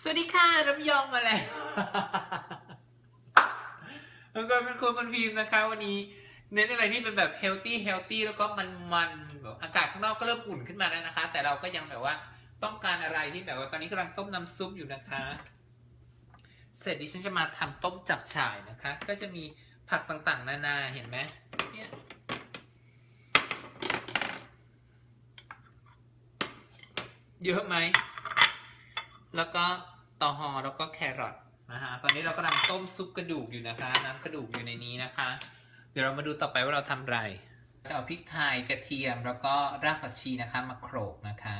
สวัสดีค่ะรำยองมาแล้วแล้วก็เป็นคุณคุณพิมพ์นะคะ วันนี้เน้นอะไรที่เป็นแบบเฮลตี้เฮลตี้แล้วก็มันมันแบบอากาศข้างนอกก็เริ่มอุ่นขึ้นมาแล้วนะคะ แต่เราก็ยังแบบว่าต้องการอะไรที่แบบว่าตอนนี้กำลังต้มน้ำซุปอยู่นะคะ เสร็จดิฉันจะมาทำต้มจับฉ่ายนะคะ ก็จะมีผักต่างๆ นานาเห็นไหมเนี่ยเยอะไหม แล้วก็ตอหอแล้วก็แครอทนะฮะตอนนี้เรากำลังต้มซุปกระดูกอยู่นะคะ น้ำกระดูกอยู่ในนี้นะคะ เดี๋ยวเรามาดูต่อไปว่าเราทำอะไร จะเอาพริกไทยกระเทียมแล้วก็รากผักชีนะคะมาโขลกนะคะ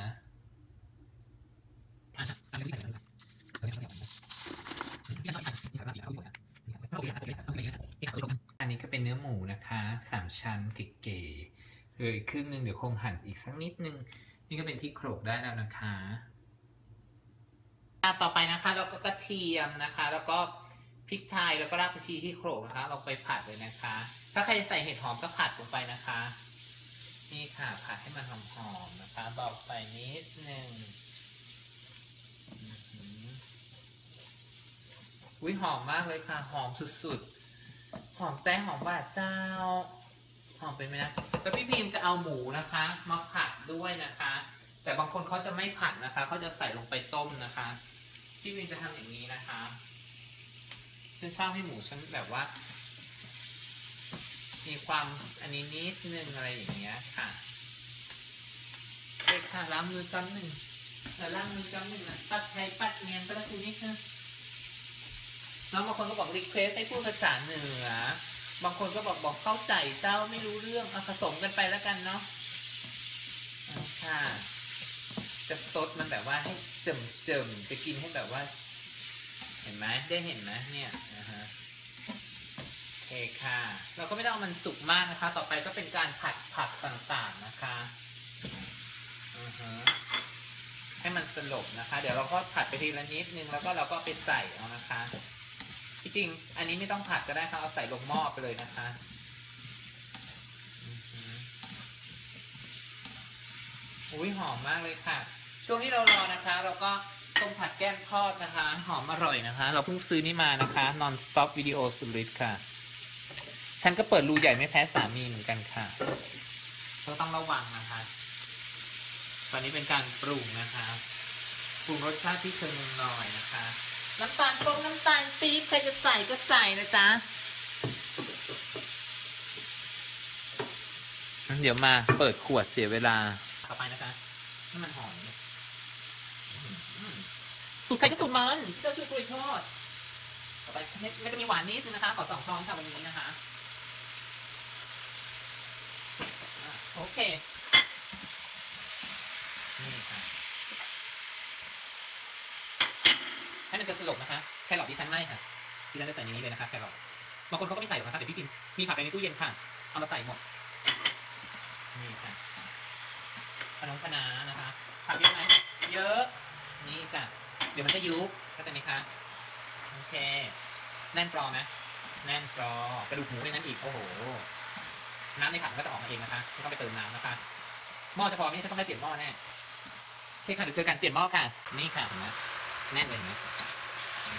อันนี้ก็เป็นเนื้อหมูนะคะสามชั้นเก๋ๆเลยครึ่งหนึ่งเดี๋ยวคงหั่นอีกสักนิดนึง นี่ก็เป็นที่โขลกได้แล้วนะคะ ต่อไปนะคะเราก็กระเทียมนะคะ แล้วก็พริกไทยแล้วก็รากผักชีที่โขลกนะคะ เราไปผัดเลยนะคะ ถ้าใครใส่เห็ดหอมก็ผัดลงไปนะคะ นี่ค่ะผัดให้มันหอมๆนะคะบอกไปนิดนึงอุ้ยหอมมากเลยค่ะ หอมสุดๆ หอมแต่หอมหวานเจ้า หอมเป็นไหมนะแล้วพี่พิมจะเอาหมูนะคะ มาผัดด้วยนะคะ แต่บางคนเขาจะไม่ผัดนะคะเขาจะใส่ลงไปต้มนะคะ พี่วินจะทำอย่างนี้นะคะฉันชอบให้หมูฉันแบบว่า มีความอันนี้นิดนึงอะไรอย่างเงี้ยค่ะเด็กค่ะล้างมือกันหนึ่งแต่ล้างมือกันหนึ่งนะปัดไทยปัดเนียนไปแล้วคุณนี่ค่ะน้องบางคนก็บอกรีเควสให้พูดภาษาเหนือบางคนก็บอกบอกเข้าใจเจ้าไม่รู้เรื่องอผสมกันไปแล้วกันเนาะค่ะ จะซดมันแบบว่าให้เจิมเจิมจะกินให้แบบว่า เห็นไหมได้เห็นไหมเนี่ยนะฮะโอเคค่ะ เราก็ไม่ต้องเอามันสุกมากนะคะ ต่อไปก็เป็นการผัดผักต่างๆนะคะอือฮะให้มันสลบนะคะ เดี๋ยวเราก็ผัดไปทีละนิดนึงแล้วก็เราก็ไปใส่เอานะคะ ที่จริงอันนี้ไม่ต้องผัดก็ได้ค่ะเอาใส่ลงหม้อไปเลยนะคะอือหือ อุ้ยหอมมากเลยค่ะ ช่วงที่เรารอนะคะ เราก็ต้มผัดแก้มทอดนะคะ หอมอร่อยนะคะ เราเพิ่งซื้อนี่มานะคะ non stop video สุดฤทธิ์ค่ะ ฉันก็เปิดรูใหญ่ไม่แพ้สามีเหมือนกันค่ะก็ต้องระวังนะคะ ตอนนี้เป็นการปรุงนะคะปรุงรสชาติที่เชิงหน่อยนะคะ น้ำตาลปงน้ำตาลปี๊บใครจะใส่ก็ใส่นะจ๊ะงั้นเดี๋ยวมาเปิดขวดเสียเวลา ต่อไปนะคะให้มันหอมสูตรใครก็สูตรมันเจ้าช่วยกล้วยทอดต่อไปมันจะมีหวานนิดนึงนะคะขอสองช้อนค่ะวันนี้นะคะอะโอเคนี่ค่ะให้มันจะสลบนะคะแครอทดิฉันไม่ค่ะดิฉันจะใส่ในนี้เลยนะคะแครอทบางคนเขาก็ไม่ใส่หรอกนะคะแต่พี่พิมมีผักในตู้เย็นค่ะเอามาใส่หมดนี่ค่ะ ขนมคณะนะคะผักเยอะไหมเยอะ นี่จ้ะ เดี๋ยวมันจะยุบเข้าใจไหมคะ โอเค แน่นปลอไหมแน่นปลอกระดูกหมูในนั้นอีก โอ้โห น้ำในถังก็จะออกมาเองนะคะ ไม่ต้องไปเติมน้ำนะคะ หม้อจะพอไหมฉันต้องได้เปลี่ยนหม้อแน่โอเคค่ะเดี๋ยวเจอกันเปลี่ยนหม้อค่ะ นี่ค่ะเห็นไหมแน่นเลยเห็นไหมออ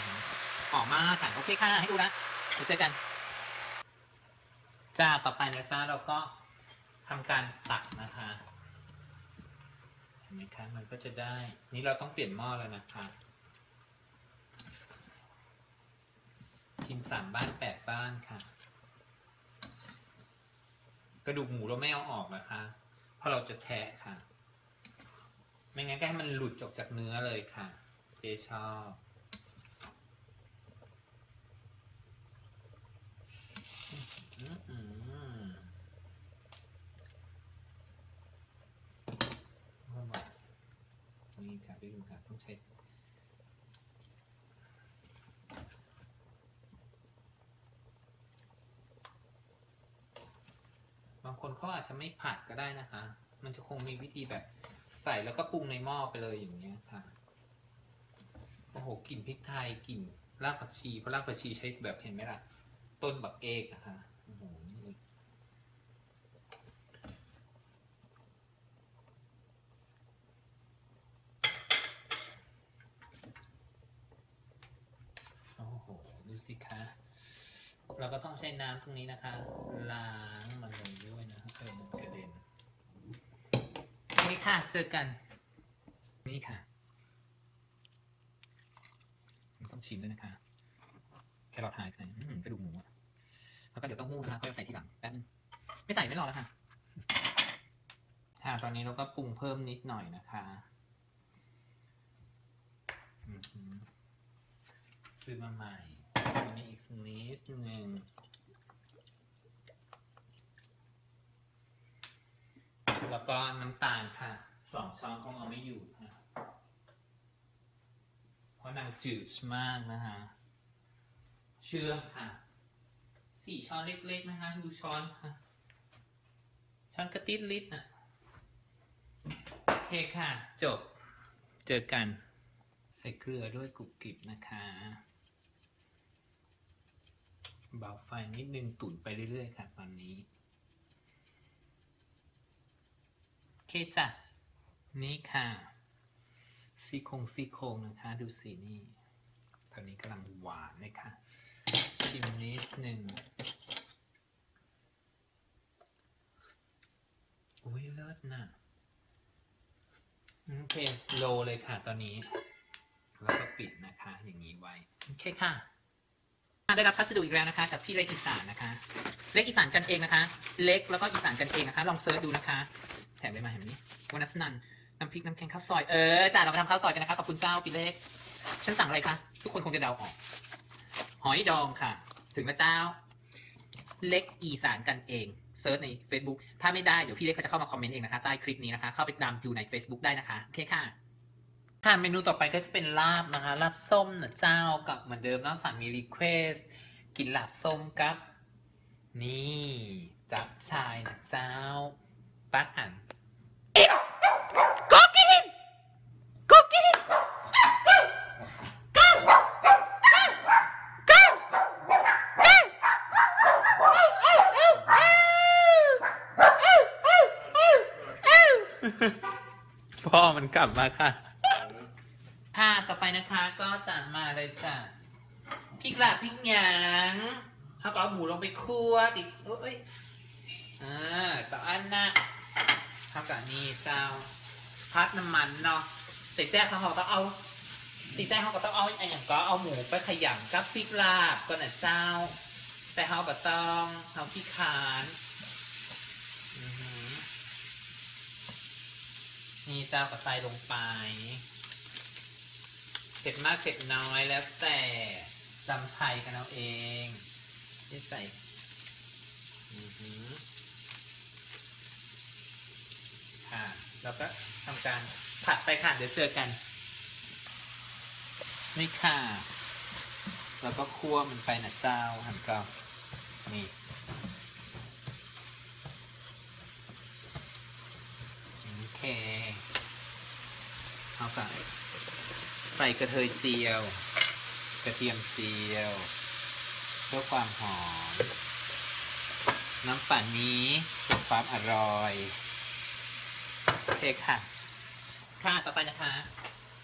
หือมมากค่ะ โอเคค่ะ ให้ดูนะ เดี๋ยวเจอกันจ้าต่อไปนะจ้าเราก็ทำการตักนะคะ นไหมคะมันก็จะได้นี่เราต้องเปลี่ยนหม้อแล้วนะคะพิมพ์สามบ้านแปดบ้านค่ะ กระดูกหมูเราไม่เอาออกนะคะ เพราะเราจะแทะค่ะ ไม่งั้นก็ให้มันหลุดออกจากเนื้อเลยค่ะ เจ๊ชอบอื้อหือเข้ามา นี่ค่ะพี่ดูค่ะต้องใช้บางคนเขาอาจจะไม่ผัดก็ได้นะคะ มันจะคงมีวิธีแบบใส่แล้วก็ปรุงในหม้อไปเลยอย่างเงี้ยค่ะ โอ้โห กลิ่นพริกไทย กลิ่นรากผักชี เพราะรากผักชีใช้แบบเห็นไหมล่ะ ต้นบักเอกอะค่ะ โอ้โหนี่เลย ดู สิคะเราก็ต้องใช้น้ำตรงนี้นะคะ ล้างมันลงด้วยนะเออมันกระเด็นโอเคค่ะ เจอกัน นี่ค่ะต้องชิมด้วยนะคะ แครอทหายไปไหนกระดูกหมูอะแล้วก็เดี๋ยวต้องหู้นะคะก็จะใส่ทีหลังแป๊บนึงไม่ใส่ไม่รอแล้วค่ะ ค่ะ ตอนนี้เราก็ปรุงเพิ่มนิดหน่อยนะคะซื้อมาใหม่ อันนี้อีกสักนิดหนึ่งแล้วก็น้ำตาลค่ะสองช้อนคงเอาไม่อยู่ค่ะเพราะนางจืดมากนะคะเชื่อมค่ะสี่ช้อนเล็กๆนะคะดูช้อนค่ะช้อนกระติดลิตรน่ะโอเคค่ะ จบ เจอกัน ใส่เกลือด้วยกรุบกริบนะคะ เบาไฟนิดนึงตุ๋นไปเรื่อยๆค่ะตอนนี้ โอเคจ้ะ นี่ค่ะ ซี่โครงซี่โครงนะคะ ดูสินี่ ตอนนี้กำลังหวานเลยค่ะ ชิมนิดหนึ่งอุ้ยเลิศนะโอเค โลเลยค่ะตอนนี้ แล้วก็ปิดนะคะ อย่างนี้ไว้ โอเคค่ะ ได้รับพัสดุอีกแล้วนะคะจากพี่เล็กอีสานนะคะ เล็กอีสานกันเองนะคะ เล็กแล้วก็อีสานกันเองนะคะ ลองเซิร์ชดูนะคะ แถมไปมาเห็นนี้วานัสนันน้ำพริกน้ำแกงข้าวซอยเออจ้าเรามาทำข้าวซอยกันนะคะขอบคุณเจ้าพี่เล็กฉันสั่งอะไรคะทุกคนคงจะเดาออก หอยดองค่ะ ถึงแล้วเจ้า เล็กอีสานกันเองเซิร์ชใน Facebook ถ้าไม่ได้เดี๋ยวพี่เล็กเขาจะเข้ามาคอมเมนต์เองนะคะใต้คลิปนี้นะคะเข้าไปตามดูใน Facebook ได้นะคะโอเคค่ะ ค่ะเมนูต่อไปก็จะเป็นลาบนะคะลาบส้มนะเจ้ากับเหมือนเดิมน้องสันมีรีเควสกินลาบส้มกับ นี่จับชายนะเจ้าปักอัน Go get him! Go get him! Go! Go! Go! พ่อมันกลับมาค่ะค่ะต่อไป นะคะ ก็จะมาเลยจ้ะพริกหลาบพริกหยางเขาก็เอาหมูลงไปคั่วติดเอ้ยอ่าต่ออันนะเท่ากับนี่เจ้าพัดน้ำมันเนาะติดแจ้เขาเขาต้องเอาติดแจ้เขาก็ต้องเอาไอ้อย่างก็เอาหมูไปขยำกับพริกลาบก็น่ะเจ้า แต่เขาก็ต้องเอาพริกขานนี่เจ้าก็ใส่ลงไป ผ็ดมากเผ็ดน้อยแล้วแต่จำไทยกันเอาเองที่ใส่ค่ะแล้วก็ทำการผัดไปค่ะเดี๋ยวเจอกัน นี่ค่ะ แล้วก็คั่วมันไปนะเจ้าหั่นก็นี่โอเคเอาค่ะ ใส่กระเทยเจียว กระเทียมเจียว เพื่อความหอม น้ำปั่นนี้เพื่อความอร่อยโอเคค่ะ ค่ะต่อไปนะคะ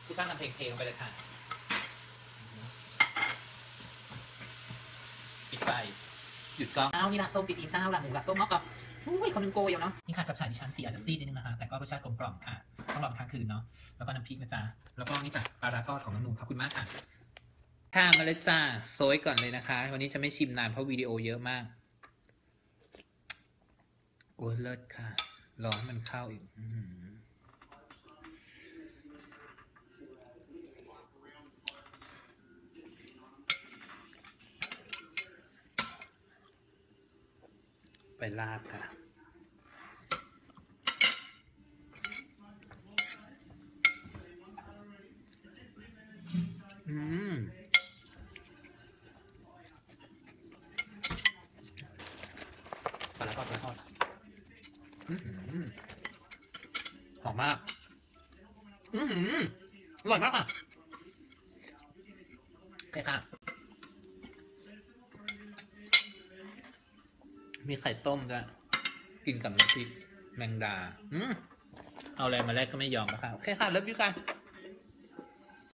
ทุกท่านทำเพลงเพลงลงไปเลยค่ะปิดไฟหยุดกล้องเอานี่ลาบส้มปิดอินเจ้าลาบหมูลาบส้มเนาะก็อุ้ยคนนึงโกยเอาเนาะนี่ค่ะจับฉ่ายดิฉันสีอาจจะซีดนิดนึงนะคะแต่ก็รสชาติกลมกล่อมค่ะ ต้องรอไปค้างคืนเนาะแล้วก็น้ำพริกนะจ๊ะแล้วก็นี่จ้ะปลาร้าทอดของน้องนุ่มขอบคุณมากค่ะค่ะมาเลยจ้าโซยก่อนเลยนะคะ วันนี้จะไม่ชิมนานเพราะวิดีโอเยอะมาก โอ้เลิศค่ะรอให้มันเข้าอีกไปลาดค่ะ อืม ปลาร้าทอดปลาร้าทอดอื้อหือ หอมมากอืมอร่อยมากอะโอเคค่ะ มีไข่ต้มด้วย กินกับน้ำพริกแมงดา อืมเอาอะไรมาแลกก็ไม่ยอมนะคะโอเคค่ะเลิฟยูกัน